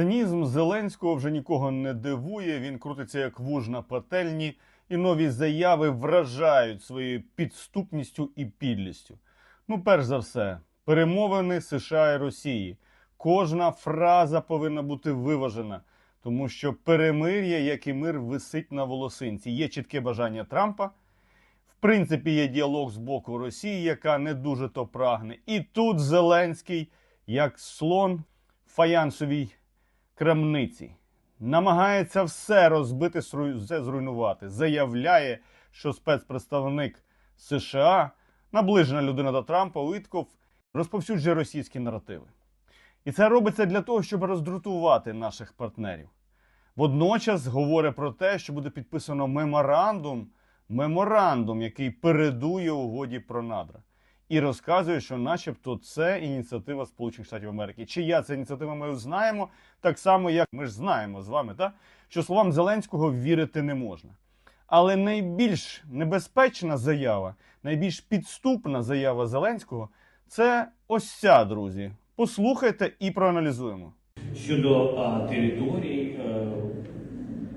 Цинізм Зеленського вже нікого не дивує. Він крутиться як вуж на пательні, і нові заяви вражають своєю підступністю і підлістю. Ну, перш за все, перемовини США і Росії. Кожна фраза повинна бути виважена, тому що перемир'я, як і мир, висить на волосинці. Є чітке бажання Трампа. В принципі, є діалог з боку Росії, яка не дуже то прагне. І тут Зеленський, як слон в фаянсовій крамниці, намагається все розбити, все зруйнувати. Заявляє, що спецпредставник США, наближена людина до Трампа, Уітков, розповсюджує російські наративи. І це робиться для того, щоб роздратувати наших партнерів. Водночас говорить про те, що буде підписано меморандум, меморандум, який передує угоді про надра. І розказує, що, начебто, це ініціатива Сполучених Штатів Америки. Чия це ініціатива, ми знаємо, так само, як ми ж знаємо з вами, та? що словам Зеленського вірити не можна. Але найбільш небезпечна заява, найбільш підступна заява Зеленського це ось ця, друзі. Послухайте і проаналізуємо. Щодо а, територій, е,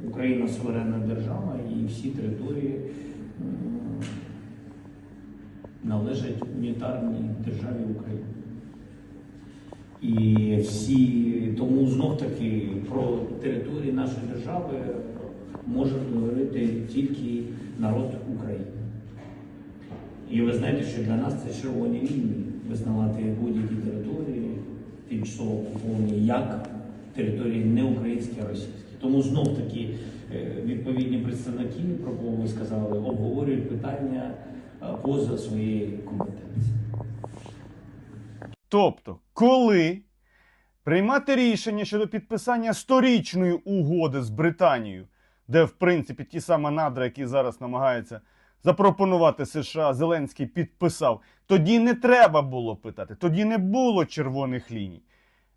Україна суверенна держава і всі території належать унітарній державі України. І всі тому знов таки про території нашої держави може говорити тільки народ України. І ви знаєте, що для нас це червоні лінії визнавати будь-які території тимчасово окуповані як території не українські, а російські. Тому знов таки е, відповідні представники, про кого ви сказали, обговорюють питання поза своєї компетенції. Тобто, коли приймати рішення щодо підписання сторічної угоди з Британією, де, в принципі, ті самі надра, які зараз намагаються запропонувати США, Зеленський підписав, тоді не треба було питати, тоді не було червоних ліній.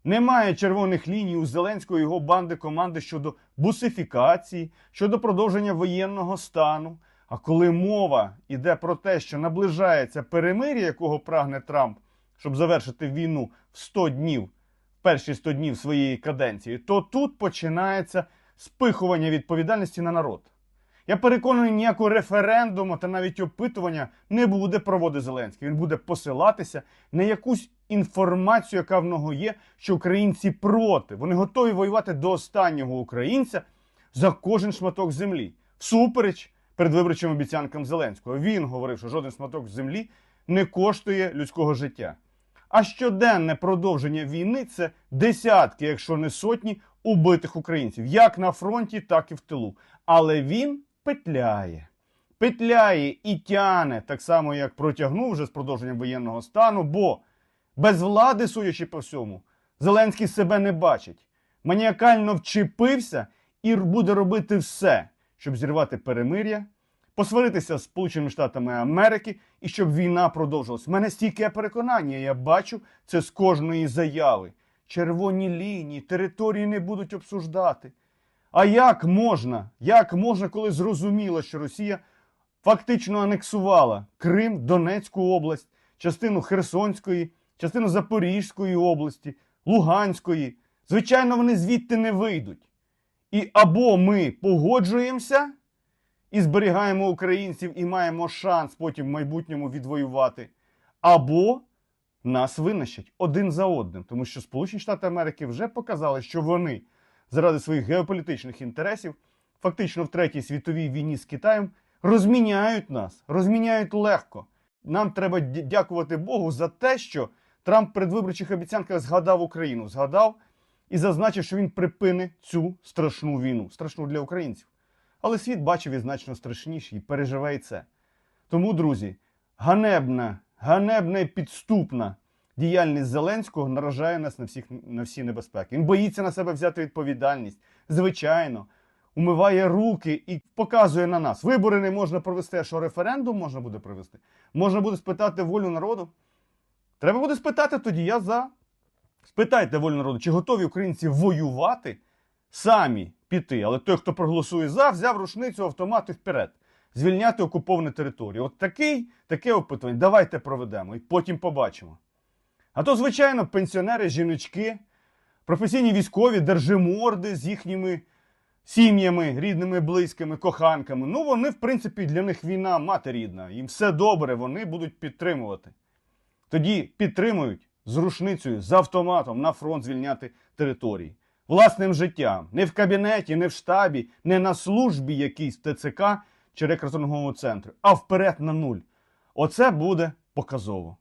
Немає червоних ліній у Зеленського і його банди команди щодо бусифікації, щодо продовження воєнного стану. А коли мова йде про те, що наближається перемир'я, якого прагне Трамп, щоб завершити війну в 100 днів, в перші 100 днів своєї каденції, то тут починається спихування відповідальності на народ. Я переконаний, ніякого референдуму та навіть опитування не буде проводити Зеленський. Він буде посилатися на якусь інформацію, яка в нього є, що українці проти. Вони готові воювати до останнього українця за кожен шматок землі. Всупереч передвиборчим обіцянкам Зеленського. Він говорив, що жоден шматок землі не коштує людського життя. А щоденне продовження війни це десятки, якщо не сотні, убитих українців, як на фронті, так і в тилу. Але він петляє. Петляє і тяне, так само, як протягнув вже з продовженням воєнного стану, бо без влади, судячи по всьому, Зеленський себе не бачить. Маніакально вчепився і буде робити все, щоб зірвати перемир'я, посваритися з Сполученими Штатами Америки і щоб війна продовжилась. У мене стійке переконання, я бачу це з кожної заяви. Червоні лінії, території не будуть обсуждати. А як можна? Як можна, коли зрозуміло, що Росія фактично анексувала Крим, Донецьку область, частину Херсонської, частину Запорізької області, Луганської? Звичайно, вони звідти не вийдуть. І або ми погоджуємося і зберігаємо українців і маємо шанс потім в майбутньому відвоювати, або нас винищать один за одним, тому що Сполучені Штати Америки вже показали, що вони заради своїх геополітичних інтересів, фактично в третій світовій війні з Китаєм, розміняють нас, розміняють легко. Нам треба дякувати Богу за те, що Трамп в передвиборчих обіцянках згадав Україну, згадав і зазначив, що він припинить цю страшну війну, страшну для українців. Але світ бачив і значно страшніше і переживе і це. Тому, друзі, ганебна, ганебна і підступна діяльність Зеленського наражає нас на, всіх, на всі небезпеки. Він боїться на себе взяти відповідальність. Звичайно, умиває руки і показує на нас. Вибори не можна провести, а що референдум можна буде провести. Можна буде спитати волю народу. Треба буде спитати тоді, я за. Спитайте волю народу, чи готові українці воювати самі піти. Але той, хто проголосує за, взяв рушницю, автомат і вперед. Звільняти окуповані території. От такий, таке опитування. Давайте проведемо і потім побачимо. А то, звичайно, пенсіонери, жіночки професійні військові, держиморди з їхніми сім'ями, рідними, близькими, коханками. Ну, вони, в принципі, для них війна мати рідна. Їм все добре, вони будуть підтримувати. Тоді підтримують з рушницею, з автоматом на фронт звільняти території. Власним життям. Не в кабінеті, не в штабі, не на службі якійсь ТЦК чи рекрутинговому центру, а вперед на нуль. Оце буде показово.